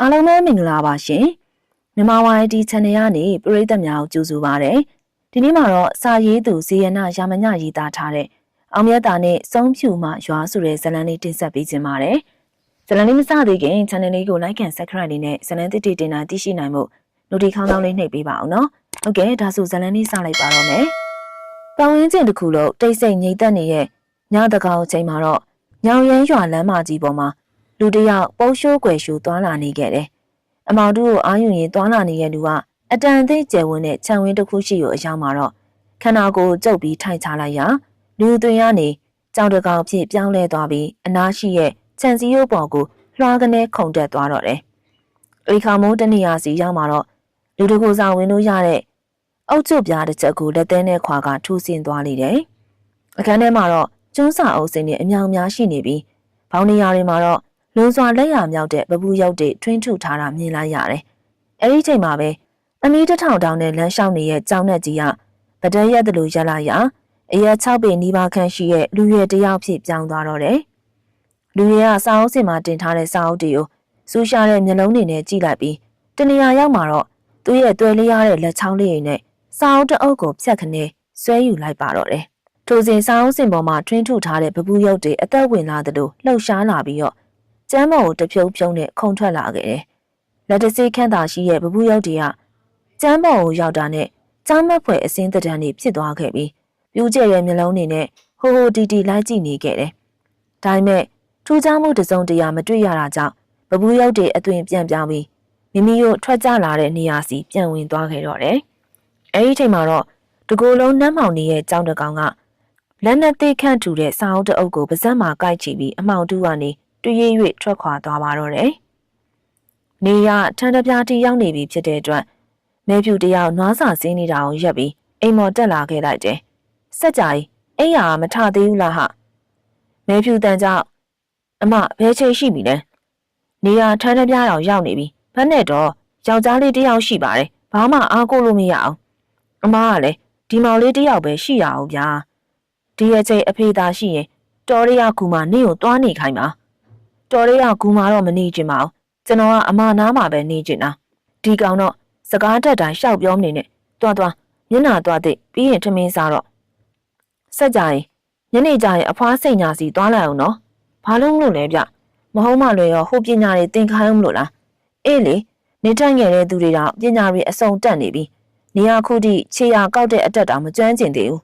အားလုံးပဲမင်္ဂလာပါရှင်မြန်မာဝိုင်းဒီ channel ကနေပရိသတ်များကိုကြိုဆိုပါရစေဒီနေ့မှာတော့စာရေးသူဇေယနာရာမညရေးသားထားတဲ့အောင်မြတ်တာနဲ့စုံဖြူမှရွာဆိုတဲ့ဇာတ်လမ်းလေးတင်ဆက်ပေးခြင်းပါတယ်ဇာတ်လမ်းလေးမစသေးခင် channel လေးကို like and subscribe လေးနဲ့ဇာတ်လမ်းတစ်တစ်တင်တာသိရှိနိုင်မှု notification ခေါင်းလောင်းလေးနှိပ်ပေးပါအောင်နော်ဟုတ်ကဲ့ဒါဆိုဇာတ်လမ်းလေးစလိုက်ပါတော့မယ်တောင်ရင်းကျင်တစ်ခုလုံးတိတ်ဆိတ်ငြိမ်သက်နေတဲ့ညတကောင်အချိန်မှာတော့ညောင်ရမ်းရွာလမ်းမကြီးပေါ်မှာ လူတစ်ယောက်ပုံရှိုးကွယ်ရှိုးသွားလာနေခဲ့တယ်။အမောင်တို့ကိုအာရုံရင်သွားလာနေတဲ့လူကအတန်သိကျယ်ဝန်းတဲ့ခြံဝင်းတစ်ခုရှိကိုအရောက်မှာတော့ခန္ဓာကိုယ်ကျုပ်ပြီးထိုင်ချလိုက်ရာလူသွင်းရနေကြောင်တကောင်ဖြစ်ပြောင်းလဲသွားပြီးအနားရှိရဲ့ခြံစည်းရိုးပေါ်ကိုလွှားကနေခုန်တက်သွားတော့တယ်။အိခါမိုးတနေရာစီရောက်မှာတော့လူတကူဆောင်ဝင်လို့ရတဲ့အုတ်ကျွပြားတစ်ချက်ကိုလက်သေးနဲ့ခွာကထူးဆင်းသွားလိမ့်တယ်။အခန်းထဲမှာတော့ကျွန်းစာအုပ်စင်းနဲ့အမြောင်များရှိနေပြီးဘောင်းနေရာတွေမှာတော့ လွန်စွာလက်ရမြောက်တဲ့ပပူရောက်တဲ့ထွင်းထုထားတာမြင်လိုက်ရတယ်။အဲဒီချိန်မှာပဲအမီးတစ်ထောင်တောင်းနဲ့လမ်းလျှောက်နေတဲ့ကြောင်နဲ့ကြီးကဗဒရက်တလူရက်လာရအရက်6ပေနီးပါးခန့်ရှိတဲ့လူရွယ်တယောက်ဖြစ်ပြောင်းသွားတော့တယ်။လူရွယ်ကစာအုပ်စင်မှာတင်ထားတဲ့စာအုပ်တွေကိုစူးရှားတဲ့မျက်လုံးတွေနဲ့ကြည့်လိုက်ပြီးတနေရာရောက်မှာတော့သူ့ရဲ့တွေ့လေးရတဲ့လက်ချောင်းလေးတွေနဲ့စာအုပ်တအုပ်ကိုဖြတ်ခနဲဆွဲယူလိုက်ပါတော့တယ်။ထိုစဉ်စာအုပ်စင်ပေါ်မှာထွင်းထုထားတဲ့ပပူရုပ်တွေအသက်ဝင်လာသလိုလှုပ်ရှားလာပြီးတော့ ကျမ်းမော်ကိုတဖြုံဖြုံနဲ့ခုန်ထွက်လာခဲ့တယ်။လက်တစီခန့်သာရှိရဲ့ပပူရုပ်တွေကကျမ်းမော်ကိုရောက်တာနဲ့ကျောင်းမက်ဖွယ်အစင်းတံတွေဖြစ်သွားခဲ့ပြီးပြူးကျဲတဲ့မျက်လုံးတွေနဲ့ဟိုဟိုတီတီလိုက်ကြည့်နေခဲ့တယ်။ဒါပေမဲ့ထူးခြားမှုတစ်စုံတရာမတွေ့ရတာကြောင့်ပပူရုပ်တွေအသွင်ပြန်ပြောင်းပြီးမိမိတို့ထွက်ကြလာတဲ့နေရာစီပြန်ဝင်သွားခဲ့တော့တယ်။အဲဒီချိန်မှာတော့တကူလုံးနှမ်းမောင်နေရဲ့ကြောင်းတကောင်ကလက်နဲ့သေးခန့်ထူတဲ့စာအုပ်တအုပ်ကိုပါဇက်မှာကိုက်ချပြီးအမောင်တူကနေ တွေ့ရ၍ထွက်ခွာသွားပါတော့တယ်။နေရထန်တပြားတီရောက်နေပြီဖြစ်တဲ့အတွက်မဲဖြူတယောက်နွားစာစင်းနေတာကိုရက်ပြီးအိမ်မော်တက်လာခဲ့လိုက်တယ်။စက်ကြိုင်အိမ်ဟာမထသေးဘူးလားဟာ။မဲဖြူတန်ကြောင့်အမဘယ်ချိန်ရှိပြီလဲ။နေရထန်တပြားတော့ရောက်နေပြီ။ဘယ်နဲ့တော့ယောက်ျားလေးတယောက်ရှိပါတယ်။ဘာမှအားကိုးလို့မရအောင်။အမကလည်းဒီမောင်လေးတယောက်ပဲရှိရအောင်ဗျာ။ဒီရဲ့ချိန်အဖေသာရှိရင်တော်ရရကူမနေကိုတွားနေခိုင်းပါ။ တော်လေးကဂူမာတော့မနေချင်ပါဘူးကျွန်တော်ကအမနာမှာပဲနေချင်တာဒီကောင်တော့စကားတက်တိုင်းရှောက်ပြောမနေနဲ့တွားတွားမျက်နာတွားတဲ့ပြီးရင်ထမင်းစားတော့ဆက်ကြရင်ညနေကျရင်အဖွားစိတ်ညာစီတွားလိုက်အောင်နော်ဘာလို့မလို့လဲဗျမဟုတ်မှလွယ်ရောဟိုပညာတွေသင်ခိုင်းမလို့လားအေးလေနေထိုင်ငယ်တဲ့သူတွေတော့ပညာတွေအစုံတက်နေပြီနေရာခုထိခြေရာကောက်တဲ့အတက်တောင်မကျွမ်းကျင်သေးဘူး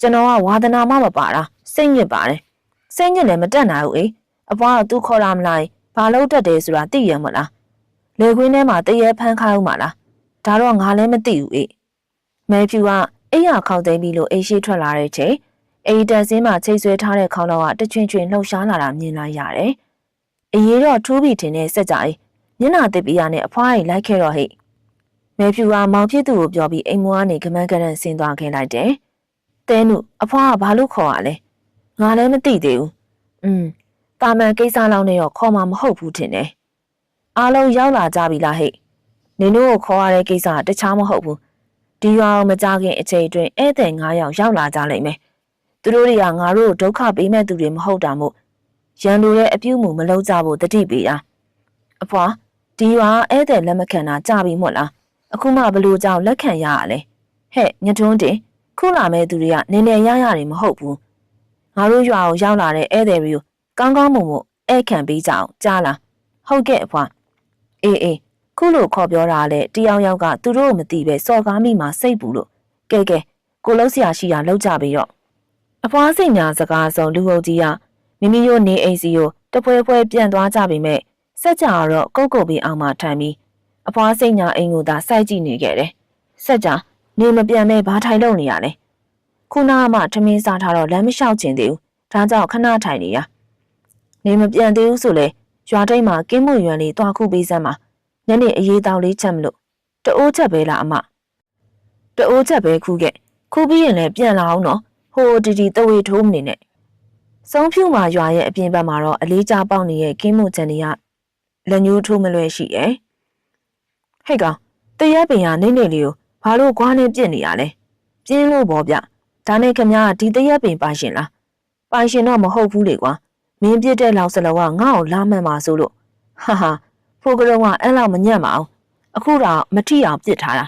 ကျွန်တော်ကဝါသနာမှမပါတာစိတ်ညစ်ပါတယ်စိတ်ညစ်လည်းမတက်နိုင်ဘူးအေး အဖွားကသူခေါ်လာမလားဘာလို့တက်တယ်ဆိုတာသိရမလားလေခွင်းထဲမှာတရေဖန်းခိုင်းဦးမလားဒါတော့ငါလည်းမသိဘူးအေးမဲဖြူကအိယာခေါက်သိမ်းပြီးလို့အိရှိထွက်လာတဲ့ချိန်အိတန်စင်းမှာချိတ်ဆွဲထားတဲ့ခေါင်းတော့ကတချွင်ချွင်လှုပ်ရှားလာတာမြင်လိုက်ရတယ်အရေးတော့ထူးပြီးထင်တဲ့စက်ကြအိမျက်နာတစ်ပီးရနဲ့အဖွားကြီးလိုက်ခဲ့တော့ဟိမဲဖြူကမောင်ဖြစ်သူကိုပြောပြီးအိမ်မွားကနေကမန်းကရန်ဆင်းသွားခဲ့လိုက်တယ်တဲနုအဖွားကဘာလို့ခေါ်ရလဲငါလည်းမသိသေးဘူးอืม တာမန်ကိစ္စလောက်နဲ့တော့ခေါ်မှာမဟုတ်ဘူးထင်တယ်။အားလုံးရောက်လာကြပြီလားဟဲ့။နင်တို့ကိုခေါ်ရတဲ့ကိစ္စတခြားမဟုတ်ဘူး။ဒီရွာကိုမကြခင်အချိန်အတွင်းဧည့်သည်9ယောက်ရောက်လာကြလိမ့်မယ်။သူတို့တွေကငါတို့ဒုက္ခပေးမဲ့သူတွေမဟုတ်တာမို့ရန်လူရဲ့အပြုမှုမလုပ်ကြဖို့တတိပေးတာ။အဖွာဒီရွာဧည့်သည်လက်မခံတာကြပြီမို့လား။အခုမှဘလို့ကြောင့်လက်ခံရရလဲ။ဟဲ့ညထွန်းတင်ခုလာမဲ့သူတွေကနည်းနည်းရရတယ်မဟုတ်ဘူး။ငါတို့ရွာကိုရောက်လာတဲ့ဧည့်သည်တွေကို ကောင်းကောင်းမွန်မွန်ဧည့်ခံပေးကြအောင်ကြားလားဟုတ်ကဲ့အဖွာအေးအေးခုလိုခေါ်ပြောတာလေတယောက်ယောက်ကသူတို့မသိပဲစော်ကားမိမှစိတ်ဘူးလို့ကဲကဲကိုလုံးဆရာရှိတာလောက်ကြပြီတော့အဖွားစိတ်ညာစကားဆုံးလူဟုတ်ကြီးကမိမိတို့နေအိမ်စီကိုတပွဲပွဲပြန်သွားကြပြီမဲ့စက်ကြတော့ကုတ်ကုတ်ပြီးအောင်မှထိုင်ပြီးအဖွားစိတ်ညာအိမ်ကိုသာစိုက်ကြည့်နေခဲ့တယ်စက်ကြနေမပြန်မဲ့ဘာထိုင်လို့နေရလဲခုနကမှထမင်းစားထားတော့လမ်းမလျှောက်ချင်သေးဘူးဒါကြောင့်ခဏထိုင်နေရ နေမပြန်သေးဘူးဆိုလဲရွာတိတ်မှာကင်းမွေရွံလေးတွားခုပေးစမ်းပါညနေအေးအေးတောင်လေးချက်မလို့တအိုးချက်ပဲလားအမတအိုးချက်ပဲခုခဲ့ခုပြီးရင်လည်းပြန်လာအောင်နော်ဟိုတီတီတဝေထိုးမနေနဲ့စုံဖြူမာရွာရဲ့အပြင်ဘက်မှာတော့အလေးကြားပေါက်နေတဲ့ကင်းမွန်ချန်တွေကလက်ညှိုးထိုးမလွယ်ရှိရဲ့ဟဲ့ကောင်တရက်ပင်ကနေနေလေးကိုဘာလို့ကွာနေပြစ်နေရလဲပြင်းလို့ပေါ့ဗျဒါနဲ့ခမကဒီတရက်ပင်ပိုင်ရှင်လားပိုင်ရှင်တော့မဟုတ်ဘူးလေကွာ မင်းပြစ်တဲ့လောက်စလောကငါ့ကိုလာမှန်ပါဆိုလို့ဟာဟာဖိုးကရုံကအဲ့လောက်မညံ့ပါအောင်အခုတော့မထီအောင်ပြစ်ထားတာ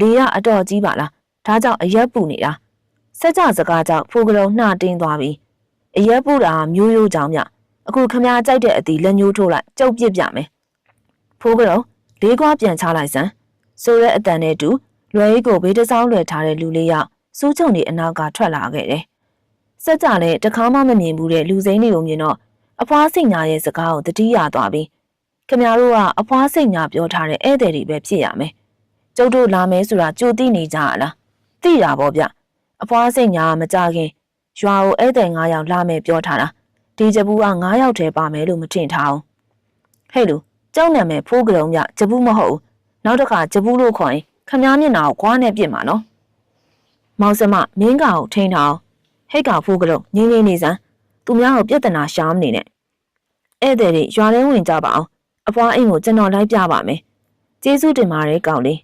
လေကအတော်ကြီးပါလားဒါကြောင့်အရက်ပူနေတာစက်ကြစကားကြောင့်ဖိုးကရုံနှာတင်းသွားပြီအရက်ပူတာမျိုးရိုးကြောင့်မြအခုခမားကြိုက်တဲ့အတီလက်ညှိုးထိုးလိုက်ကြုတ်ပြစ်ပြမယ်ဖိုးကရုံလေးကွာပြန်ချလိုက်စမ်းဆိုရဲအတန်နဲ့တူလွယ်ရီကိုဘေးတစောင်းလွယ်ထားတဲ့လူလေးယောက်စူးချုံနေအနောက်ကထွက်လာခဲ့တယ် စက်ကြလည်းတခါမှမမြင်ဘူးတဲ့လူစိမ်းတွေကိုမြင်တော့အဖွားစိတ်ညာရဲ့စကားကိုတတိယသွားပြီးခမရတို့ကအဖွားစိတ်ညာပြောထားတဲ့ဧည့်သည်တွေပဲဖြစ်ရမယ်။ကျုပ်တို့လာမယ်ဆိုတာကြိုသိနေကြရလား။သိတာပေါ့ဗျ။အဖွားစိတ်ညာကမကြခင်ရွာကိုဧည့်သည်9ယောက်လာမယ်ပြောထားတာ။ဒီဂျပူက9ယောက်တည်းပါမယ်လို့မထင်ထားဘူး။ဟဲ့လူကြောက်နာမယ်ဖိုးကရုံမြဂျပူမဟုတ်ဘူး။နောက်တစ်ခါဂျပူလို့ခေါ်ရင်ခမ ्या မျက်နှာကိုခွားနဲ့ပြစ်မှာနော်။မောင်စမမင်းကောင်ထိန်းထား ဟိတ်ကဖိုးကလုံးငင်းငင်းနေစမ်းသူများကိုပြဿနာရှာမနေနဲ့ဧည့်သည်တွေရွာထဲဝင်ကြပါအောင်အဖွားအိမ်ကိုကျွန်တော်လိုက်ပြပါမယ်ကျေးဇူးတင်ပါတယ်ကောင်းလေး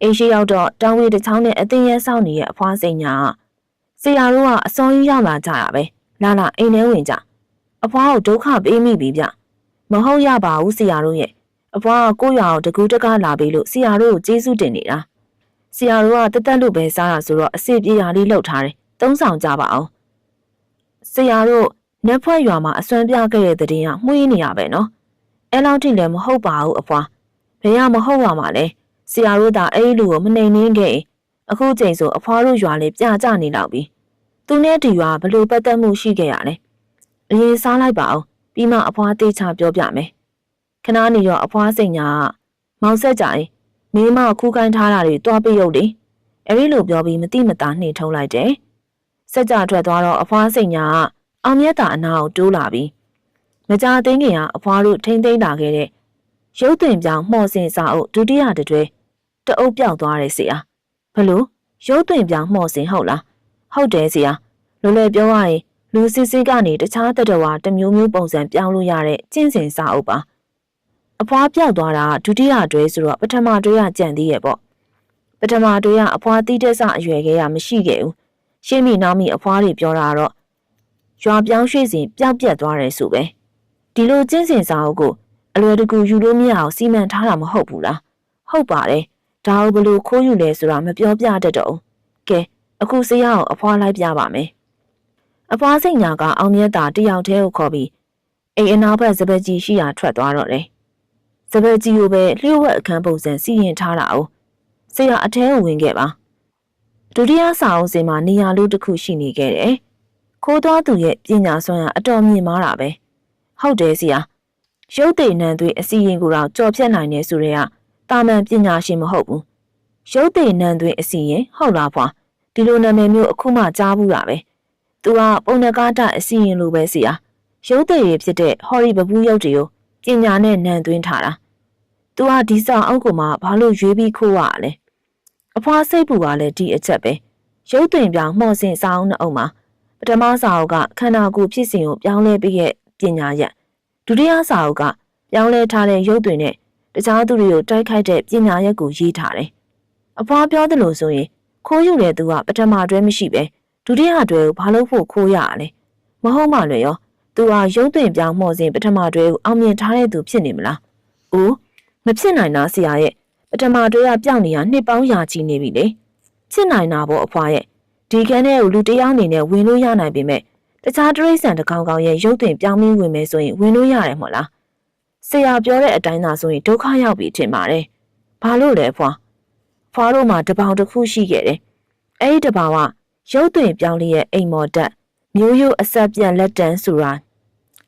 အိမ်ရှိရောက်တော့တောင်ဝေတစ်ချောင်းနဲ့အသိရဲဆောင်နေရဲ့အဖွားစိန်ညာဆရာတို့ကအစောကြီးရောက်လာကြတာပဲလာလာအိမ်ထဲဝင်ကြအဖွားကိုဒုက္ခပေးမိပြီဗျမဟုတ်ရပါဘူးဆရာတို့ရဲ့အဖွားကကိုယ့်ရွာကိုတကူးတကားလာပြီလို့ဆရာတို့ကိုကျေးဇူးတင်နေတာဆရာတို့ကတသက်လို့ပဲစားတာဆိုတော့အစ်ပြေရာလေးလှုပ်ထားတယ် သုံးဆောင်ကြပါအောင်ဆရာတို့နက်ဖွဲ့ရွာမှာအစွမ်းပြခဲ့တဲ့တည်င်းကမှုရင်းနေရပဲနော်အဲလောက်ထိလည်းမဟုတ်ပါဘူးအဖွာဘယ်ရမဟုတ်ပါမှာလဲဆရာတို့သာအဲ့ဒီလူကိုမနှိမ်နှင်းခဲ့အခုချိန်ဆိုအဖွာတို့ရွာလေးပြကြနေတော့ပြီသူနဲ့ဒီရွာဘလို့ပတ်သက်မှုရှိခဲ့ရလဲအရင်စားလိုက်ပါအောင်ပြီးမှအဖွာတေးချပြောပြမယ်ခဏနေတော့အဖွာစိန်ညာကမောင်ဆက်ကြရင်မိမခူးခိုင်းထားတာတွေတွားပြရုပ်တယ်အဲ့ဒီလိုပြောပြီးမတိမတာနှိထုံးလိုက်တယ် စက်ကြထွက်သွားတော့အဖွားစိန်ညာကအောင်မြတ်တာအနာကိုတိုးလာပြီးမကြသိန်းခင်ကအဖွားတို့ထိမ့်သိမ့်လာခဲ့တဲ့ရုပ်သွင်ပြောင်မှော်စင်စာအုပ်ဒုတိယတတွဲတအုပ်ပြောက်သွားတယ်ဆရာဘလို့ရုပ်သွင်ပြောင်မှော်စင်ဟုတ်လားဟုတ်တယ်ဆရာလွယ်လွယ်ပြောရရင်လူစစ်စစ်ကနေတခြားတတဝါတစ်မျိုးမျိုးပုံစံပြောင်းလို့ရတဲ့ကျင့်စဉ်စာအုပ်ပါအဖွားပြောက်သွားတာဒုတိယတွဲဆိုတော့ပထမတွဲကကြံသေးရဲ့ပေါ့ပထမတွဲကအဖွားတီးတဲ့စအရွယ်ကရမရှိခဲ့ဘူး ရှင်းမိနောက်မိအဖွားတွေပြောတာတော့ရွာပြောင်းရွှေ့စဉ်ပျောက်ပြက်သွားတယ်ဆိုပဲဒီလိုကျင့်စဉ်စာအုပ်ကိုအလွယ်တကူယူလို့မရအောင်စီမံထားတာမဟုတ်ဘူးလားဟုတ်ပါတယ်ဒါကိုဘလို့ခိုးယူလဲဆိုတာမပြောပြတတ်တော့ကဲအခုဆရာကိုအဖွားလိုက်ပြပါမယ်အဖွားစိတ်ညာကအောင်မြတ်တာတယောက်တည်းကိုခေါ်ပြီးအိမ်အနာဘက်စပက်ကြီးရှိရာထွက်သွားတော့တယ်စပက်ကြီးကိုပဲလျှို့ဝှက်အခန်းပုံစံစီရင်ထားတာ哦ဆရာအထဲကိုဝင်ခဲ့ပါ ဒုတိယစာအုပ်စင်မှာနေရာလို့တစ်ခုရှိနေခဲ့တယ်။ခိုးသွားသူရဲ့ပညာစွမ်းရအတော်မြင့်မားတာပဲ။ဟုတ်တယ်ဆရာ။ရုပ်သိနံသွေးအစီရင်ကိုတော့ကြော်ဖြတ်နိုင်နေဆိုရဲကတာမန်ပညာရှင်မဟုတ်ဘူး။ရုပ်သိနံသွေးအစီရင်ဟုတ်လားဖွာ။ဒီလိုနာမည်မျိုးအခုမှကြားဘူးတာပဲ။ तू ကပုံနကားတအစီရင်လိုပဲဆရာ။ရုပ်သိရဖြစ်တဲ့ဟော်ရီဘဘူးရုပ်တွေကိုပညာနဲ့နံသွင်းထားတာ။ तू ကဒီစာအုပ်ကမှဘာလို့ရွေးပြီးခိုးရလဲ။ အဖွားစိတ်ပူကလည်းဒီအချက်ပဲရုပ်သွင်ပြောင်းမှော်စင်စာအုပ်နှအုပ်မှာပထမစာအုပ်ကခန္ဓာကိုယ်ဖြစ်စဉ်ကိုပြောင်းလဲပြီးရဲ့ပညာရက်ဒုတိယစာအုပ်ကပြောင်းလဲထားတဲ့ရုပ်သွင်နဲ့တခြားသူတွေကိုတိုက်ခိုက်တဲ့ပညာရက်ကိုရေးထားတယ်အဖွားပြောသလိုဆိုရင်ခိုးယူတဲ့သူကပထမတွဲမရှိပဲဒုတိယတွဲကိုဘာလို့ဖို့ခိုးရရလဲမဟုတ်မှလည်းရောသူဟာရုပ်သွင်ပြောင်းမှော်စင်ပထမတွဲကိုအောင်မြင်ထားတဲ့သူဖြစ်နေမလား။အိုးမဖြစ်နိုင်တာဆရာရဲ့ ပထမတွဲကပြောင်းနေတာနှစ်ပေါင်းရာချီနေပြီလေချစ်နိုင်တာပေါ့အဖွားရဲ့ဒီကန်းထဲကိုလူတယောက်အနေနဲ့ဝင်လို့ရနိုင်ပေမဲ့တခြားတရိษံတကောင်ကောင်ရဲ့ရုပ်သွင်ပြောင်းပြီးဝင်မယ်ဆိုရင်ဝင်လို့ရတယ်မို့လားဆရာပြောတဲ့အတိုင်းသာဆိုရင်ဒုက္ခရောက်ပြီထင်ပါတယ်ဘာလို့လဲဖွာဖွာတို့မှာတပေါင်တစ်ခုရှိခဲ့တယ်အဲ့ဒီတပေါင်ကရုပ်သွင်ပြောင်းလေးရဲ့အိမ်မော်တက်မျိုးရိုးအဆက်ပြန့်လက်တန်းဆိုတာ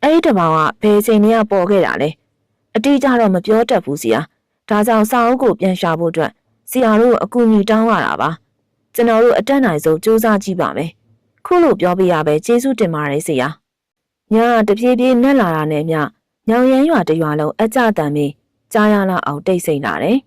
အဲ့ဒီတပေါင်ကဘယ်ချိန်တည်းကပေါ်ခဲ့တာလဲအတိအကျတော့မပြောတတ်ဘူးစီယာ ဒါကြောင့်စာအုပ်ကိုပြန်ရှာဖို့အတွက်ဆရာတို့အကူအညီတောင်းရတာပါကျွန်တော်တို့အတက်နိုင်ဆုံးစူးစမ်းကြည့်ပါမယ်ခုလိုပြောပြရပဲကျေးဇူးတင်ပါတယ်ဆရာညတပြေးပြေးနဲ့လာတာနဲ့မြညောင်ရမ်းရွာတရွာလုံးအကြတန်ပြီးကြားရလောက်အောင်တိတ်ဆိတ်လာတယ်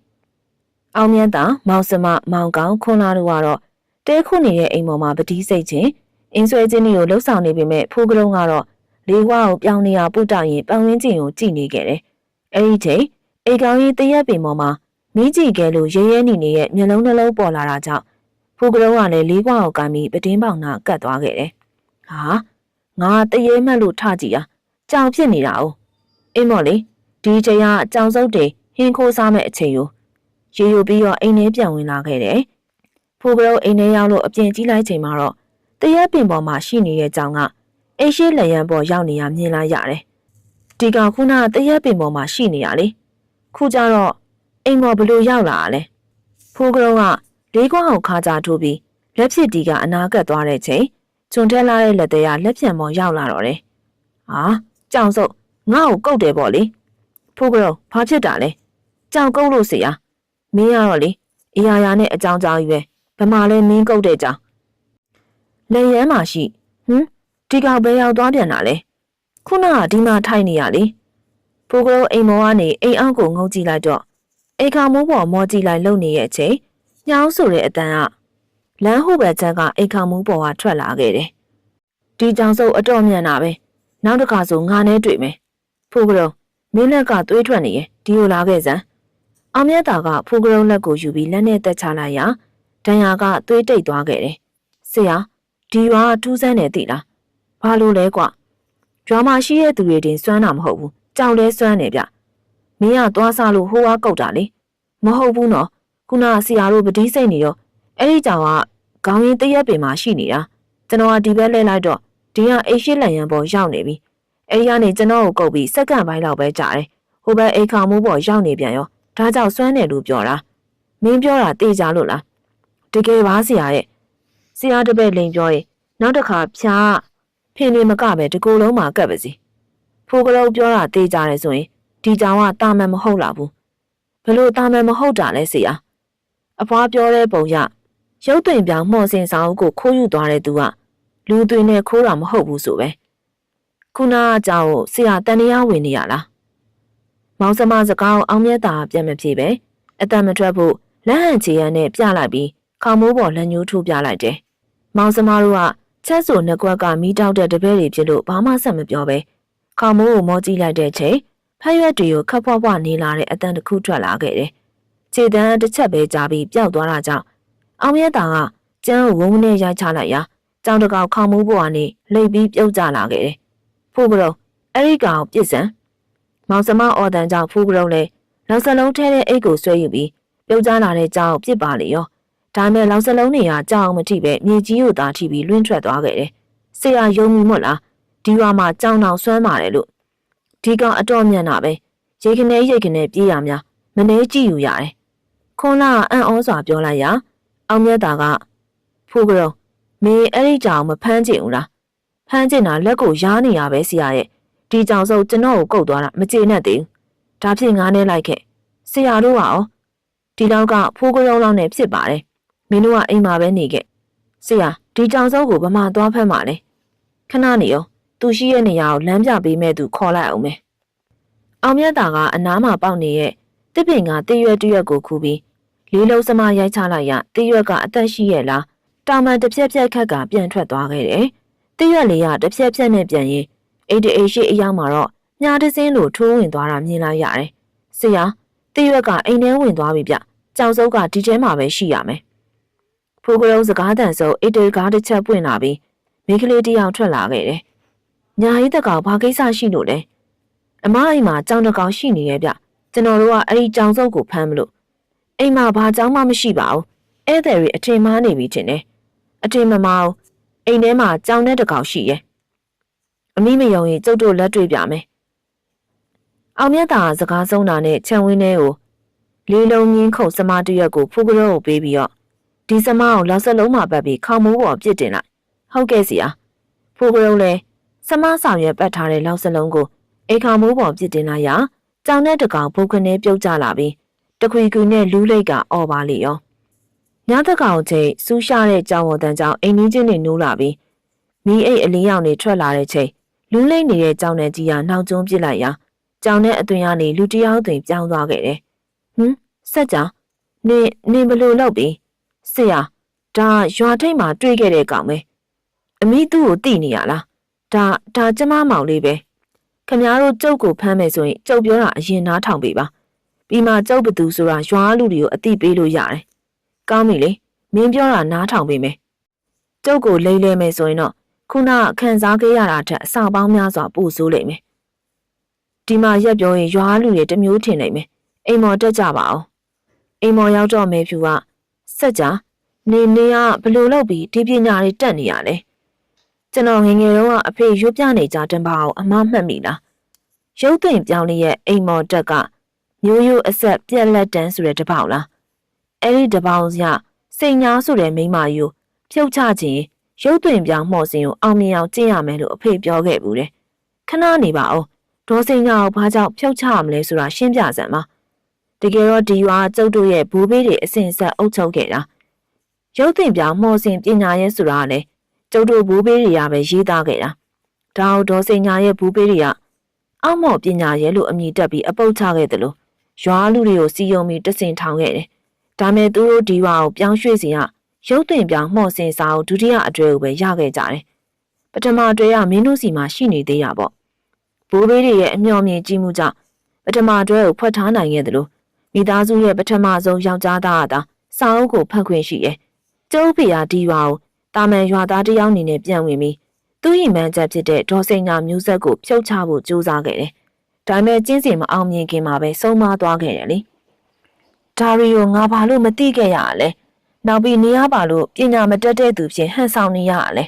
အောင်မြတ်တာမောင်စမမောင်ကောင်းခွန်လာတို့ကတော့တဲခုနေတဲ့အိမ်ပေါ်မှာပတိစိတ်ချင်းအင်းဆွဲချင်းတွေကိုလှုပ်ဆောင်နေပေမဲ့ဖိုးကလုံးကတော့လေးဝါကိုပြောင်းနေရပုတ်တောင်ရင်ပန်းဝင်းကျင်ကိုကြည့်နေခဲ့တယ်အဲ့ဒီချိန် အိမ်ကောင်ကြီးတရက်ပင်ပေါ်မှာမိကြည့်ကဲလို့ရဲရဲနေနေရဲ့မျက်လုံးနှလုံးပေါ်လာတာကြောင့်ဖိုးကလုံးကလည်းလေးကွာကိုကမ်းပြီးပတင်းပေါင်နာကတ်သွားခဲ့တယ်။ဟာငါတရေမှတ်လို့ထကြည့်ရကြောင်ဖြစ်နေတာ哦။အိမ်မော်လေဒီဒီအချိန်ကအကြောင်စုပ်တွေဟင်းခိုးစားမဲ့အချိန်ကိုရေယူပြီးတော့အိမ်ထဲပြန်ဝင်လာခဲ့တယ်ဖိုးကလေးအိမ်ထဲရောက်လို့အပြင်ကြီးလိုက်ချိန်မှာတော့တရက်ပင်ပေါ်မှာရှိနေတဲ့ကြောင်ကအိမ်ရှိလက်ရန်ပေါ်ရောက်နေရမြင်လာရတယ်ဒီကောင်ခုနကတရက်ပင်ပေါ်မှာရှိနေရလေ ခုကျတော့အိမ်ပေါ်ဘလို့ရောက်လာတာလဲဖိုးကလေးကလေးခွအောင်ခါကြထိုးပြီးလက်ဖြစ်ဒီကအနာကပ်သွားတဲ့ချိန်ကျွန်းထဲလာတဲ့လက်သေးကလက်ပြန်ပေါ်ရောက်လာတော့တယ်ဟာကြောင်စုပ်ငါ့ကိုကုတ်တယ်ပေါ့လေဖိုးကလေးဘာဖြစ်တာလဲကြောင်ကုတ်လို့စီရမင်းကတော့လေအရာရာနဲ့အကြောင်းကြောင်းကြီးပဲဗမာလဲမင်းကုတ်တဲ့ကြောင်လေရမ်းမှာရှိဟမ်ဒီကောင်ဘယ်ရောက်သွားပြန်တာလဲခုနကဒီမှာထိုင်နေရလေ ဖိုးကလေးအိမ်မောကနေအိမ်အောက်ကိုငုံကြည့်လိုက်တော့အိမ်ခါမိုးပေါ်မောကြည့်လိုက်လုံနေရဲ့အချိန်ညောင်းဆိုတဲ့အတန်ကလမ်းဟိုဘက်ချက်ကအိမ်ခါမိုးပေါ်ကထွက်လာခဲ့တယ်ဒီကြောင်စုပ်အတော့မြန်တာပဲနောက်တစ်ခါဆိုငါနဲ့တွေ့မယ်ဖိုးကလေးမင်းလက်ကသွေးထွက်နေရဲ့ဒီလိုလာခဲ့စမ်းအောင်မြတ်တာကဖိုးကရုံးလက်ကိုယူပြီးလက်နဲ့တက်ချလိုက်ရာဒဏ်ရာကသွေးတိတ်သွားခဲ့တယ်။ဆရာဒီရွာထူးဆန်းနေသိလား။ဘာလို့လဲကွ။ရွာမှာရှိတဲ့သူတွေတင်စွမ်းတာမဟုတ်ဘူး။ ကြောင်လဲစွမ်းနေဗျ။မင်းကသွားစားလို့ဟိုးဝါကုတ်တာလေ။မဟုတ်ဘူးနော်။ခုနဆရာတို့ပတိစိတ်နေရောအဲ့ဒီကြောင်ကခေါင်းရင်းတရက်ပင်မှာရှိနေတာ။ကျွန်တော်ကဒီဘက်လဲလိုက်တော့ဒီကအိတ်ရှိလန်ရန်ပေါ်ရောက်နေပြီ။အဲ့ဒီကနေကျွန်တော်ကိုကုတ်ပြီးစက္ကန့်ပိုင်းလောက်ပဲကြာတယ်။ဟိုဘက်အိတ်ခါမိုးပေါ်ရောက်နေပြန်ရော။ဒါကြောင့်စွမ်းတယ်လို့ပြောတာမင်းပြောတာတေးကြလို့လားတကယ်ပါဆရာရဲ့ဆရာတပည့်လိန်ပြောရင်နောက်တစ်ခါဖြားဖင်နေမကပဲတကူလုံးမှာကပ်ပါစီ ဖိုးကလေးပြောတာတေးကြတယ်ဆိုရင်ဒီကြောင်ကတာမန်မဟုတ်လာဘူးဘလို့တာမန်မဟုတ်တာလဲဆရာအဖွားပြောတဲ့ပုံရရုပ်သွင်ပြောင်မှော်စင်ဆောင်ကိုခိုးယူသွားတဲ့သူကလူသွင်းနဲ့ခိုးတာမဟုတ်ဘူးဆိုပဲခုနကကြောင်ကိုဆရာတန်တရားဝင်နေရလားမောင်စမစကားကိုအောင်မြတ်တာပြန်မပြေပဲအတန်မထွက်ဖို့လက်ဟန်ချေရန်နဲ့ပြလိုက်ပြီးခေါမိုးပေါ်လက်ညှိုးထိုးပြလိုက်တယ်။မောင်စမတို့ကချက်ဆိုနှကွက်ကမီးတောက်တဲ့တပည့်တွေဖြစ်လို့ဘာမှဆက်မပြောပဲ ခေါမိုးကိုမောကြည့်လိုက်တဲ့ချိန်ဖက်ရွက်တွေကိုခပ်ဖွားဖွားနေလာတဲ့အတန်တစ်ခုထွက်လာခဲ့တယ်။ခြေတန်းတစ်ချက်ပဲကြားပြီးပျောက်သွားတာကြောင့်အောင်မြတ်တာကကျန်းကိုဝုန်းနဲ့ရိုက်ချလိုက်ရာကြောင်တကောင်ခေါမိုးပေါ်ကနေလိပ်ပြီးပြုတ်ကျလာခဲ့တယ်။ဖို့ကတော့အဲ့ဒီကောင်ပြစ်စံမောင်စမအော်တန်ကြောင့်ဖူးကရုံးလဲလောက်စလုံးထဲတဲ့အိတ်ကိုဆွဲယူပြီးပြုတ်ကျလာတဲ့ကြောင်ပြစ်ပါလေရောဒါမဲ့လောက်စလုံးတွေကကြောင်မထိပဲမြေကြီးကိုသာထိပြီးလွင့်ထွက်သွားခဲ့တယ်ဆရာယုံမိမို့လား ဒီရွာမှာကြောင်အောင်ဆွမ်းပါတယ်လို့ဒီကောင်အတော်မြန်တာပဲရေခနဲရိတ်ခနဲပြေးရများမနေကြည့်ယူရတယ်ခွန်လာအံ့ဩစွာပြောလိုက်ရာအောင်မြတ်တာကဖူးကရုံးမင်းအဲ့ဒီကြောင်မဖမ်းကြည့်ဘူးလားဖမ်းကြည့်တာလက်ကိုရားနေရပဲဆရာရဲ့ဒီကြောင်စုပ်ကျွန်တော်ကိုကုတ်သွားတာမကျေနပ်သေးဘူးဒါဖြင့်ငားနေလိုက်ခဲ့ဆရာတို့ကရောဒီလောက်ကဖိုးကရုံးလောက်နဲ့ဖြစ်ပါတယ်မင်းတို့ကအိမ်မှာပဲနေခဲ့ဆရာဒီကြောင်စုပ်ကိုဗမာသွားဖမ်းပါလေခဏနေရော သူရှိရဲ့နေရာကိုလမ်းပြပေးမဲ့သူခေါ်လိုက်အောင်မယ်အောင်မြတ်တာကအနားမှာပေါက်နေရဲ့တစ်ပင်ကတရွက်တရွက်ကိုခူပြီးလေးလုံးစမရိုက်ချလိုက်ရတရွက်ကအသက်ရှိရဲ့လားတာမန်တစ်ဖြက်ဖြက်ခက်ကပြန်ထွက်သွားခဲ့တယ်တရွက်လေးကတစ်ဖြက်ဖြက်နဲ့ပြန်ရင်အိတ်တအိတ်ရှိအရောက်မှာတော့ညာတစင်းလိုထိုးဝင်သွားတာမြင်လိုက်ရတယ်။ဆရာတရွက်ကအိမ်ထဲဝင်သွားပြီဗျ။ကြောင်စုပ်ကဒီထဲမှာပဲရှိရမယ်။ဖိုးကလေးစကားတန်စုပ်အိတ်တကားတစ်ချက်ပွင့်လာပြီးမိကလေးတယောက်ထွက်လာခဲ့တယ်။ ညာရေးတကောင်ဘာကိစ္စရှိလို့လဲ။အမအိမ်မှာကြောင်တကောင်ရှိနေရဲ့ဗျ။ကျွန်တော်တို့ကအဲ့ဒီကြောင်စုပ်ကိုဖမ်းမလို့အိမ်မှာဘာကြောင်မှမရှိပါဘူး။ဧည့်သည်တွေအထင်မှားနေပြီထင်တယ်။အထင်မမှားဘူး။အိမ်ထဲမှာကြောင်တဲ့တကောင်ရှိရဲ့။အမိမယုံရင်ကျုပ်တို့လက်တွေ့ပြမယ်။အောင်မြတ်တာစကားဆုံးတာနဲ့ခြံဝင်းထဲကိုလေးလုံးငင်းခုတ်စမတရက်ကိုဖူးကရောကိုပေးပြီးတော့ဒီစမအောင်လောက်စလုံးမှာပတ်ပြီးခေါမိုးပေါ်ပြစ်တင်လိုက်။ဟုတ်ကဲ့စီအား။ဖူးကရောလည်း စမဆောင်ရွက်ပတ်ထားတဲ့လောက်စလုံးကိုအိမ်ခေါမိုးပေါ်ပြစ်တင်လိုက်ရာကြောင်တဲ့တကောင်ဘုတ်ခနဲပြုတ်ကျလာပြီးတခွေကူနဲ့လူးလိတ်ကအော်ပါလေရော။ညတကောင်ချိန်စူးရှားတဲ့ကြောင်ဝတန်ကြောင်အိမ်ကြီးချင်းတွေနိုးလာပြီးမီးအိတ်အလင်းရောင်တွေထွက်လာတဲ့ချိန်လူးလိမ့်နေတဲ့ကြောင်နယ်ကြီးကနောက်ကျုံးပစ်လိုက်ရာကြောင်နဲ့အသွင်ကနေလူတယောက်သွင်ပြောင်းသွားခဲ့တယ်။ဟမ်ဆက်ကြောင်နေနေဘလို့လောက်ပြီဆရာဒါရွာထိတ်မှာတွေ့ခဲ့တဲ့ကောင်ပဲအမိသူ့ကိုတိနေရလား ဒါဒါကျမမောင်လေးပဲခမည်းတော်ကျုပ်ကိုဖမ်းမယ်ဆိုရင်ကျုပ်ပြောတာအရင်နားထောင်ပေးပါပြီးမှကျုပ်ဘသူဆိုတာရွာလူတွေကိုအတိပေးလို့ရတယ်ကောင်းပြီလေမင်းပြောတာနားထောင်ပေးမယ်ကျုပ်ကိုလိမ့်လဲမယ်ဆိုရင်တော့ခုနခံစားခဲ့ရတာထက်အစာပေါင်းများစွာပိုဆိုးလိမ့်မယ်ဒီမှာရက်ပြောရင်ရွာလူတွေတစ်မျိုးထင်နိုင်မယ်အိမ်မော်တက်ကြပါအောင်အိမ်မော်ရောက်တော့မဲဖြူကစက်ကြနေနေကဘလို့လုပ်ပြီးဒီပညာတွေတက်နေရလဲ ကျွန်တော်ငယ်ငယ်တုန်းကအဖေရွတ်ပြနေကြတင်ပါအောင်အမမှတ်မိလားရုပ်သိမ်ပြောင်းလေးရဲ့အိမ်မော်တက်ကမျိုးရိုးအဆက်ပြက်လက်တန်းဆိုတဲ့တပေါက်လားအဲ့ဒီတပေါက်စစိန်ညာဆိုတဲ့မိန်းမယူဖြုတ်ချခြင်းရုပ်သွင်ပြောင်းမှော်စင်ကိုအောင်မြင်အောင်ကျင့်ရမယ်လို့အဖေပြောခဲ့ဘူးတဲ့ခဏနေပါအောင်ဒေါ်စိန်ညာကိုဘာကြောင့်ဖြုတ်ချရမလဲဆိုတာရှင်းပြစမ်းပါတကယ်တော့ဒီရွာကျုပ်တို့ရဲ့ဘူဘေးတွေအစဉ်ဆက်အုပ်ချုပ်ခဲ့တာရုပ်သွင်ပြောင်းမှော်စင်ပညာရဲဆိုတာကလည်း ကျုပ်တို့ဘူဘေးတွေကပဲရေးသားခဲ့တာဒါအောင်ဒေါ်စိန်ညာရဲ့ဘူဘေးတွေကအောက်မော်ပညာရဲလို့အမည်တက်ပြီးအပုတ်ချခဲ့တယ်လို့ရွာလူတွေကိုစီယုံပြီးတဆင်ထောင်ခဲ့တယ်ဒါမဲ့သူတို့ဒီရွာကိုပြောင်းရွှေ့စီကရုပ်သွင်ပြောင်းမှော်စင်စာကိုဒုတိယအတွဲကိုပဲရခဲ့ကြတယ်ပထမအတွဲကမင်းတို့စီမှာရှိနေသေးရပေါ့ဘိုးဘေးတွေရဲ့အမျှော်မြင်ကြီးမှုကြောင့်ပထမအတွဲကိုဖွက်ထားနိုင်ခဲ့တယ်လို့မိသားစုရဲ့ပထမဆုံးယောက်ျားသားအသာစာအုပ်ကိုဖတ်ခွင့်ရှိတယ်ကျုပ်ဖေဟာဒီရွာကို တာမန်ရွာသားတယောက်အနေနဲ့ပြန်ဝင်ပြီးသူ့ရင်မှန်းချက်ဖြစ်တဲ့ဒေါ်စိန်ညာမျိုးဆက်ကိုဖြုတ်ချဖို့ကြိုးစားခဲ့တယ်ဒါပေမဲ့ကျင်းစင်မအောင်မြင်ခင်မှာပဲဆုံးမသွားခဲ့တယ်လေဒါရီကိုငါဘာလို့မသိခဲ့ရလဲနောက်ပြီးနေရပါလို့ပညာမတက်တဲ့သူဖြင့်ဟန်ဆောင်နေရလဲ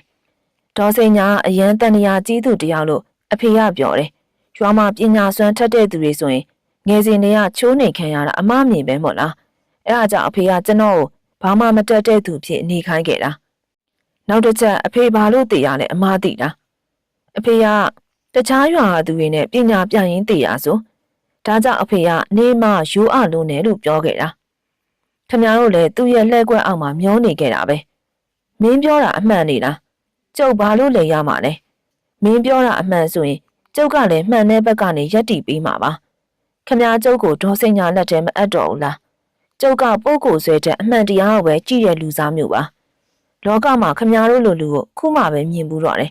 ဒေါ်စိန်ညာအရန်တန်ရာကြီးသူတယောက်လို့အဖေကပြောတယ်ရွာမှာပညာစွမ်းထက်တဲ့သူတွေဆိုရင်ငယ်စဉ်တွေကချိုးနေခံရတာအမမြင်ပဲမို့လားအဲအားကြောင့်အဖေကကျွန်တော်ကိုဘာမှမတက်တဲ့သူဖြစ်နေခိုင်းခဲ့တာ နောက်တစ်ချက်အဖေဘာလို့တည်ရလဲအမသိတာအဖေကတခြားရွာသူတွေနဲ့ပညာပြရင်တည်ရဆိုဒါကြောင့်အဖေကနေမှရိုးအလုံးနဲ့လို့ပြောခဲ့တာခမတို့လည်းသူ့ရဲ့လှည့်ကွက်အောက်မှာမျောနေခဲ့တာပဲမင်းပြောတာအမှန်နေလားကျုပ်ဘာလို့လဲရမှာလဲမင်းပြောတာအမှန်ဆိုရင်ကျုပ်ကလည်းမှန်တဲ့ဘက်ကနေရက်တီပေးမှာပါခမကျုပ်ကိုဒေါ်စိညာလက်ထဲမအပ်တော့ဘူးလားကျုပ်ကပို့ကိုဆွဲတဲ့အမှန်တရားကိုပဲကြည့်ရလူစားမျိုးပါ လောကမှာခမတို့လိုလူကိုခုမှပဲမြင်ဘူးတော့တယ်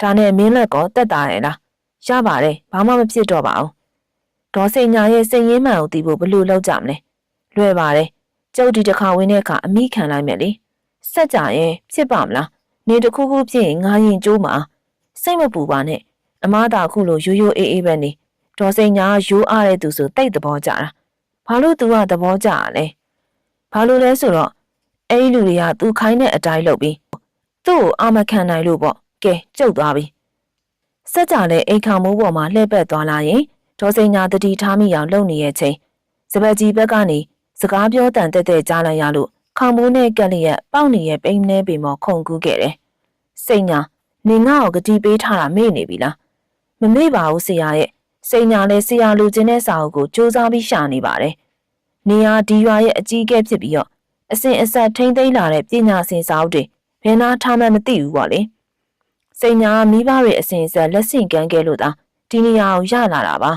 ဒါနဲ့မင်းလက်ကောတက်တာရလားရပါတယ်ဘာမှမဖြစ်တော့ပါဘူးဒေါ်စိညာရဲ့စိတ်ရင်းမှန်ကိုသိဖို့ဘယ်လိုလုပ်ကြမလဲလွယ်ပါတယ်ကျုပ်ဒီတစ်ခါဝင်တဲ့အခါအမိခံလိုက်မယ်လေစက်ကြရင်ဖြစ်ပါမလားနေတခုခုဖြစ်ရင်ငါရင်ကျိုးမှာစိတ်မပူပါနဲ့အမားသာခုလိုရိုးရိုးအေးအေးပဲနေဒေါ်စိညာရိုးအားတဲ့သူဆိုတိတ်သဘောကြတာဘာလို့ तू ကသဘောကျရလဲဘာလို့လဲဆိုတော့ အဲ့ဒီလူတွေက तू ခိုင်းတဲ့အတိုင်းလုပ်ပြီးသူ့ကိုအာမခံနိုင်လို့ပေါ့ကဲကျုပ်သွားပြီစက်ကြလဲအိမ်ခေါမိုးပေါ်မှာလှည့်ပတ်သွားလာရင်ဒေါ်စိညာတတိထားမိအောင်လုပ်နေရဲ့ချိန်စပက်ကြီးဘက်ကနေစကားပြောတန်တက်တက်ကြားလိုက်ရလို့ခေါမိုးနဲ့ကက်လျက်ပေါက်နေရဲ့ပိန်းနေပေမောခုန်ကူးခဲ့တယ်စိညာနေငါ့ကိုဂတိပေးထားတာမေ့နေပြီလားမမေ့ပါဘူးဆရာရဲ့စိညာလဲဆရာလူချင်းတဲ့စာအုပ်ကိုစူးစမ်းပြီးရှာနေပါတယ်နေရာဒီရွာရဲ့အကြီးအကဲဖြစ်ပြီးတော့ အစဉ်အဆက်ထိမ့်သိမ်းလာတဲ့ပညာစင်စာအုပ်တွေဘယ်နာထားမှမသိဘူးပေါ့လေစိညာမိဘတွေအစဉ်အဆက်လက်ဆင့်ကမ်းခဲ့လို့သာဒီနေရာကိုရလာတာပါ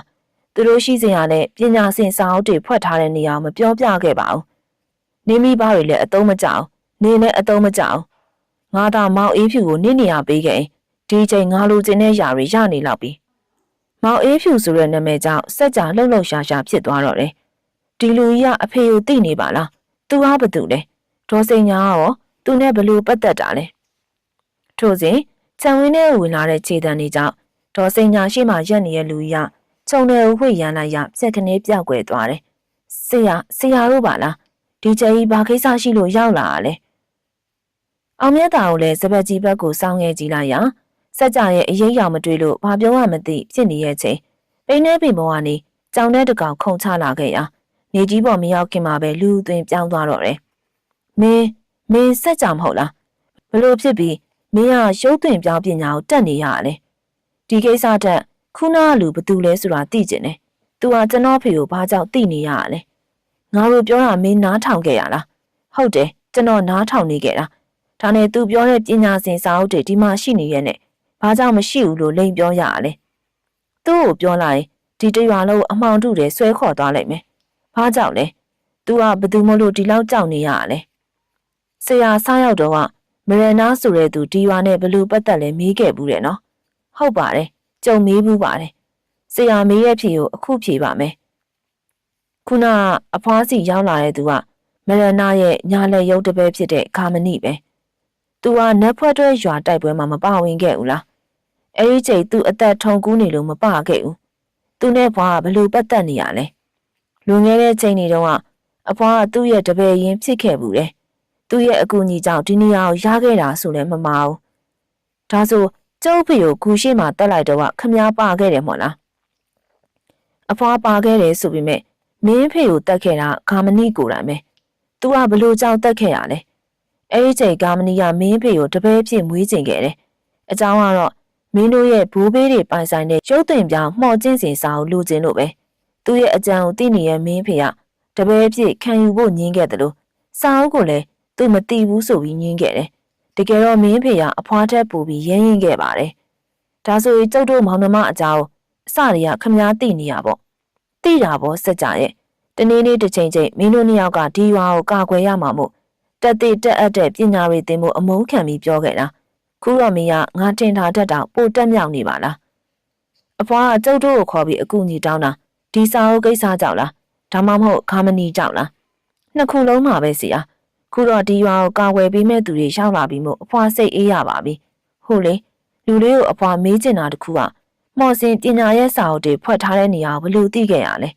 သူတို့ရှိစရာနဲ့ပညာစင်စာအုပ်တွေဖွက်ထားတဲ့နေရာကိုမပြောပြခဲ့ပါဘူးနေမိဘတွေလည်းအသုံးမကျအောင်နေလည်းအသုံးမကျအောင်ငါသာမောင်အေးဖြူကိုနင့်နေရပေးခဲ့ဒီချိန်ငါလိုချင်တဲ့ຢာတွေရနေလောက်ပြီမောင်အေးဖြူဆိုတဲ့နာမည်ကြောင့်စက်ကြလှုပ်လှုပ်ရှားရှားဖြစ်သွားတော့တယ်ဒီလူကြီးကအဖေကိုသိနေပါလား သူဟာဘာတူလဲဒေါ်စိန်ညာရောသူနဲ့ဘလို့ပတ်သက်တာလဲထို့စဉ်ခြံဝင်းထဲဝင်လာတဲ့ခြေတံတွေကြောင့်ဒေါ်စိန်ညာရှိမှရက်နေတဲ့လူကြီးကခြုံတယ်ဝှေ့ရမ်းလိုက်ရစက်ကနေပြောက်ွယ်သွားတယ်ဆရာဆရာတို့ပါလားဒီကျကြီးဘာကိစ္စရှိလို့ရောက်လာတာလဲအောင်မြတ်တာကိုလည်းစပက်ကြီးဘက်ကိုစောင်းငယ်ကြည့်လိုက်ရစက်ကြရဲ့အရေးရောင်မတွေ့လို့ဘာပြောမှမသိဖြစ်နေရဲ့ချိန်ပိန်းနေပင်ပေါ်ကနေကြောင်တဲ့တကောင်ခုန်ချလာခဲ့ရ နေကြီးပေါ်မရောက်ခင်မှာပဲလူသွင်းပြောင်းသွားတော့တယ်မင်းမင်းစက်ကြမဟုတ်လားဘလို့ဖြစ်ပြီးမင်းကရုပ်သွင်းပြောင်းပညာကိုတက်နေရတာလေဒီကိစ္စတက်ခုနကလူဘသူလဲဆိုတာသိကျင်တယ်။ तू ဟာကျွန်တော်ဖေကိုဘာကြောင့်သိနေရလဲ။ငါတို့ပြောတာမင်းနားထောင်ခဲ့ရလား။ဟုတ်တယ်ကျွန်တော်နားထောင်နေခဲ့တာ။ဒါနဲ့ तू ပြောတဲ့ပညာစင်စာအုပ်တွေဒီမှာရှိနေရဲ့နဲ့ဘာကြောင့်မရှိဘူးလို့လိန်ပြောရရလဲ။သူ့ကိုပြောလိုက်ဒီတရွာလုံးအမှောင်ထုတယ်ဆွဲခေါ်သွားလိုက်မယ်။ ဘာကြောင့်လဲ။ तू ကဘသူမလို့ဒီလောက်ကြောက်နေရလဲ။ဆရာစားရောက်တော့ကမရနာဆိုတဲ့သူဒီရွာနဲ့ဘလို့ပတ်သက်လဲမေးခဲ့ဘူးတဲ့နော်။ဟုတ်ပါတယ်ကြုံမေးဘူးပါတယ်။ဆရာမေးရဲ့ဖြေကိုအခုဖြေပါမယ်။ခုနအဖွားစီရောက်လာတဲ့သူကမရနာရဲ့ညာလက်ရုပ်တပည့်ဖြစ်တဲ့ခါမဏိပဲ။ तू ကနက်ဖွဲ့တွဲရွာတိုက်ပွဲမှာမပါဝင်ခဲ့ဘူးလား။အဲဒီချိန် तू အသက်ထုံကူးနေလို့မပါခဲ့ဘူး။ သူနဲ့ဘွားကဘလို့ပတ်သက်နေရလဲ လွန်ခဲ့တဲ့ချိန်တွေတုန်းကအဘွားကသူ့ရဲ့တပည့်ရင်းဖြစ်ခဲ့ဘူးတယ်သူ့ရဲ့အကူအညီကြောင့်ဒီနေရာကိုရခဲ့တာဆိုလည်းမမအောင်ဒါဆိုကျုပ်ဖေကိုဂူရှိမှတက်လိုက်တော့ကခမားပါခဲ့တယ်မို့လားအဖွားပါခဲ့တယ်ဆိုပေမဲ့မင်းဖေကိုတက်ခဲ့တာဂါမဏိကိုယ်တိုင်ပဲသူကဘလို့ကြောင့်တက်ခဲ့ရလဲအဲ့ဒီချိန်ဂါမဏိကမင်းဖေကိုတပည့်ဖြစ်မွေးကျင်ခဲ့တယ်အကြောင်းကတော့မင်းတို့ရဲ့ဘိုးဘေးတွေပိုင်ဆိုင်တဲ့ရုပ်သွင်ပြောင်းမှော်ကျင့်စဉ်စာကိုလူကျင်လို့ပဲ သူ့ရဲ့အကြံကိုသိနေရဲ့မင်းဖေကတပည့်ဖြစ်ခံယူဖို့ညင်းခဲ့တယ်လို့စာအုပ်ကိုလည်းသူမသိဘူးဆိုပြီးညင်းခဲ့တယ်တကယ်တော့မင်းဖေကအဖွားထက်ပူပြီးရင်းရင်ခဲ့ပါတယ်ဒါဆိုရင်ကျုပ်တို့မောင်နှမအကြောင်းအစတွေကခမားသိနေရပေါ့သိတာပေါ့စက်ကြရဲ့တနေ့နေ့တစ်ချိန်ချိန်မင်းတို့နှစ်ယောက်ကဒီရွာကိုကာကွယ်ရမှာမို့တက်တဲ့တက်အပ်တဲ့ပညာတွေသင်ဖို့အမုန်းခံပြီးပြောခဲ့တာခုတော့မင်းကငါတင်ထားတတ်တာပိုတက်မြောက်နေပါလားအဖွားကကျုပ်တို့ကိုခေါ်ပြီးအကူအညီတောင်းတာ ဒီစာအုပ်ကိစ္စကြောင့်လားဒါမှမဟုတ်ခါမနီကြောင့်လားနှစ်ခုလုံးမှာပဲစီအားခုတော့ဒီရွာကိုကာဝယ်ပေးမဲ့သူတွေရောက်လာပြီးမို့အဖွားစိတ်အေးရပါပြီဟုတ်လေလူလေးကိုအဖွားမေးချင်တာတခုကမော်စင်ပညာရဲ့စာအုပ်တွေဖွက်ထားတဲ့နေရာကိုဘယ်လိုသိခဲ့ရလဲ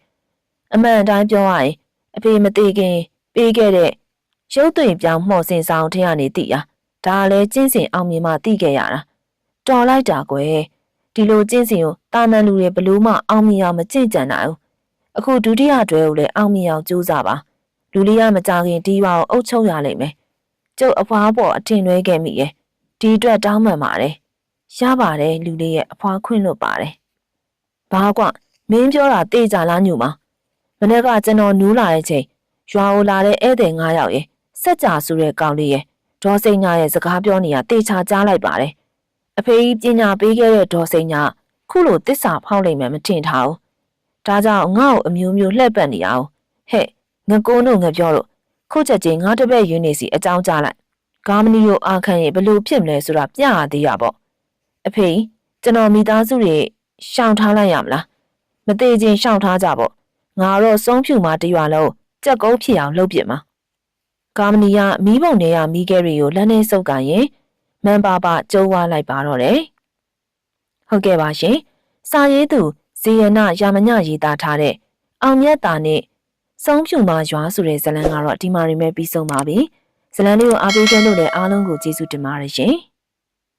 အမှန်အတိုင်းပြောရရင်အဖေမသိခင် ပေးခဲ့တဲ့ရုပ်သွင်ပြောင်းမော်စင်စာအုပ်ထဲကနေသိရဒါလည်းကျင့်စဉ်အောင်မြင်မှသိခဲ့ရတာတော်လိုက်တာကွယ် ဒီလိုကျင့်စဉ်ကိုတာမန်လူတွေဘလို့မှအောင်မြင်အောင်မကြင့်ကြံနိုင်ဘူးအခုဒုတိယတွဲကိုလည်းအောင်မြင်အောင်ကြိုးစားပါလူလေးကမကြခင်ဒီရွာကိုအုပ်ချုပ်ရလိမ့်မယ်ကျုပ်အဖွားပေါ်အထင်လွဲခဲ့မိရဲ့ဒီအတွက်တောင်းပန်ပါတယ်ရပါတယ်လူလေးရဲ့အဖွားခွင့်လွတ်ပါတယ်ဘာကွမင်းပြောတာတေးကြလားညူမမနေ့ကကျွန်တော်နူးလာတဲ့ချိန်ရွာကိုလာတဲ့ဧည့်သည်9ယောက်ရဲ့စက်ကြာဆိုတဲ့ကောင်လေးရဲ့ဒေါ်စိန်ညာရဲ့စကားပြောနေတာတေချာကြားလိုက်ပါတယ် အဖေကြီးပညာပေးခဲ့တဲ့ဒေါ်စိန်ညာခုလိုတစ္ဆာဖောက်လိမ့်မယ်မထင်ထားဘူးဒါကြောင့်ငါ့ကိုအမျိုးမျိုးလှည့်ပတ်နေအောင်ဟဲ့ငကုန်းတို့ငပြောတို့ခုချက်ချင်းငါတပည့်ယူနေစီအကြောင်းကြားလိုက်ဂါမနီကိုအာခံရင်ဘလို့ဖြစ်မလဲဆိုတာပြရသေးရပေါ့အဖေကျွန်တော်မိသားစုတွေရှောင်ထားလိုက်ရမလားမသေးချင်းရှောင်ထားကြပေါ့ငါတော့ဆုံးဖြူမှာတရွာလုံးကြက်ကုန်းဖြစ်အောင်လုပ်ပြမှာဂါမနီကမီးပုံတွေကမီးခဲတွေကိုလက်နဲ့စုပ်ကရင် မန်ပါပါကျုံးဝလိုက်ပါတော့တယ်ဟုတ်ကဲ့ပါရှင်စာရေးသူဇေယနာရာမညရေးသားထားတဲ့အောင်မြတ်တာနဲ့စောင်းဖြူမရွာဆိုတဲ့ဇလံကတော့ဒီမှာရီမဲ့ပြီးဆုံးပါပြီဇလံလေးကိုအားပေးကြလို့လည်းအားလုံးကိုကျေးဇူးတင်ပါတယ်ရှင်